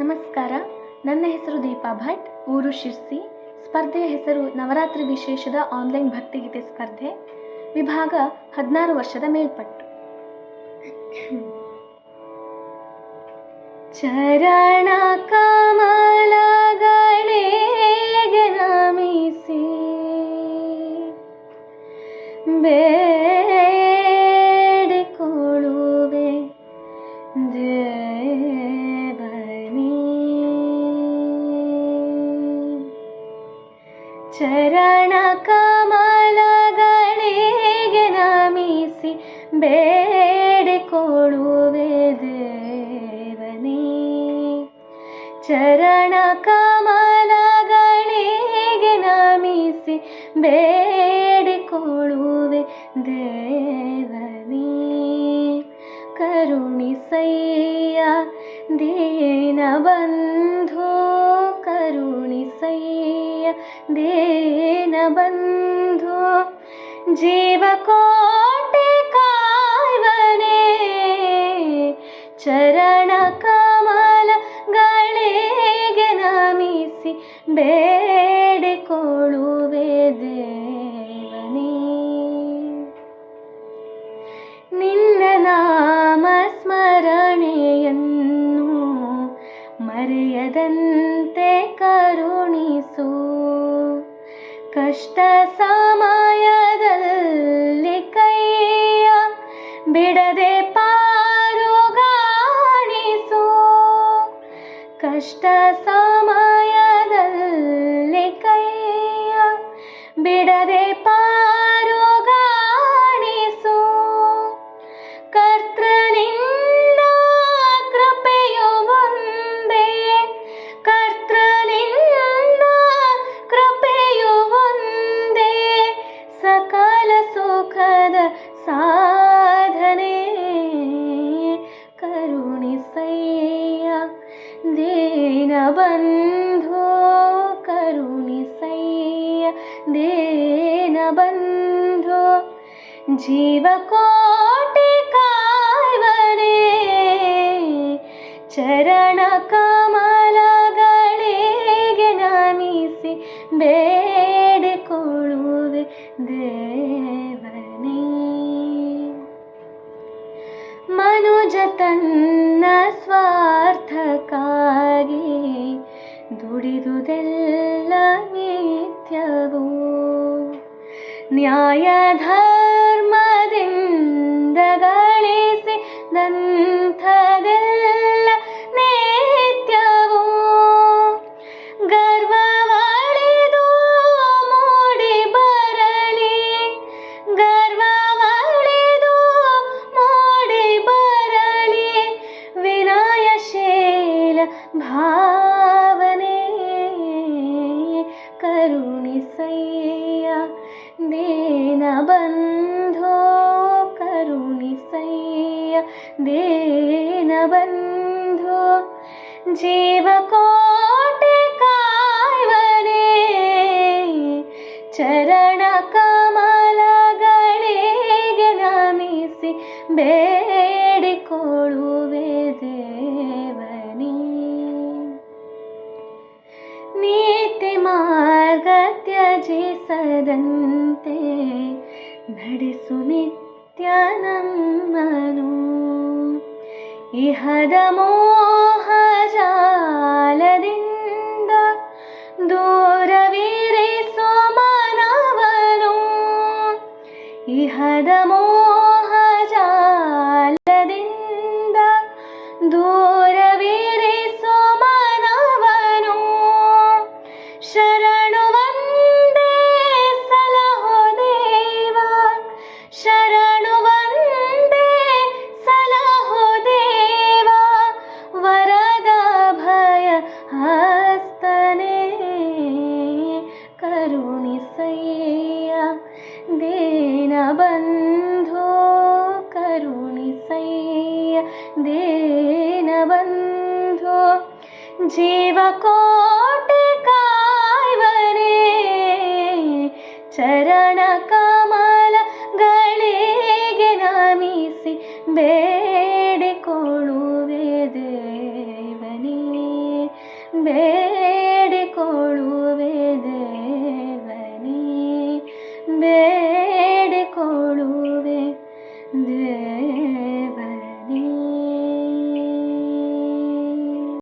ನಮಸ್ಕಾರ. ನನ್ನ ಹೆಸರು ದೀಪಾ ಭಟ್. ಊರು ಶಿರ್ಸಿ. ಸ್ಪರ್ಧೆಯ ಹೆಸರು ನವರಾತ್ರಿ ವಿಶೇಷದ ಆನ್ಲೈನ್ ಭಕ್ತಿಗೀತೆ ಸ್ಪರ್ಧೆ. ವಿಭಾಗ ಹದಿನಾರು ವರ್ಷದ ಮೇಲ್ಪಟ್ಟು. ಚರಣ ಕಮಲಗಳಿಗೆ ಚರಣ ಕಮಲಗಳಿಗೆ ನಮಿಸಿ ಬೇಡಿಕೊಳ್ಳುವೆ ದೇವನೇ ಚರಣ ಕಮಲಗಳಿಗೆ ನಮಿಸಿ ಬೇಡಿಕೊಳ್ಳುವೆ ದೇವನೇ ಕರುಣಿಸಯ್ಯ ದೀನಬಂಧು ಕರುಣಿಸಯ್ಯ ದೀನಬಂಧು ಜೀವಕೋಟೆ ಕಾಯ್ವನೆ. ಚರಣ ಕಮಲಗಳಿಗೆ ನಮಿಸಿ ಬೇಡಿಕೊಳ್ಳುವೆ ದೇವನೇ. ನಿನ್ನ ನಾಮ ಸ್ಮರಣೆಯನ್ನು ಮರೆಯದಂತೆ ಕರುಣಿಸು. ಕಷ್ಟ ಸಮಯದಲ್ಲಿ खदुणी सीन बन्धु करुणी सैया दे बन्धु जीवोटे चरण कमले गी बे ದೇವನೇ ಮನುಜ ತನ್ನ ಸ್ವಾರ್ಥಕ್ಕಾಗಿ ದುಡಿದುದೆಲ್ಲ ಮಿಥ್ಯವೂ ನ್ಯಾಯ ಧರ್ಮದಿಂದ ಕರುಣಿಸಯ್ಯ ದೀನಬಂಧೋ ಕರುಣಿಸಯ್ಯ ದೀನಬಂಧೋ ಜೀವಕೋಟೆ ಕಾಯ್ವನೇ ಚರಣ ಕಮಲಗಳಿಗೆ ನಮಿಸಿ ಬೇಡಿಕೊಳ್ಳುವೆ ದೇವನೇ ನೀತಿ ಮಾರ್ಗ जे सदन्ते। भडि सुनित्यनं इहदमोहजालदिन्द दूरवीरे सोमनावरु इहदमो ಜೀವಕೋಟೆ ಕಾಯ್ವನೇ ಚರಣ ಕಮಲಗಳಿಗೆ ನಮಿಸಿ ಬೇಡಿಕೊಳ್ಳುವೆ ದೇವನೇ ಬೇಡಿಕೊಳ್ಳುವೆ ದೇವನೇ ಬೇ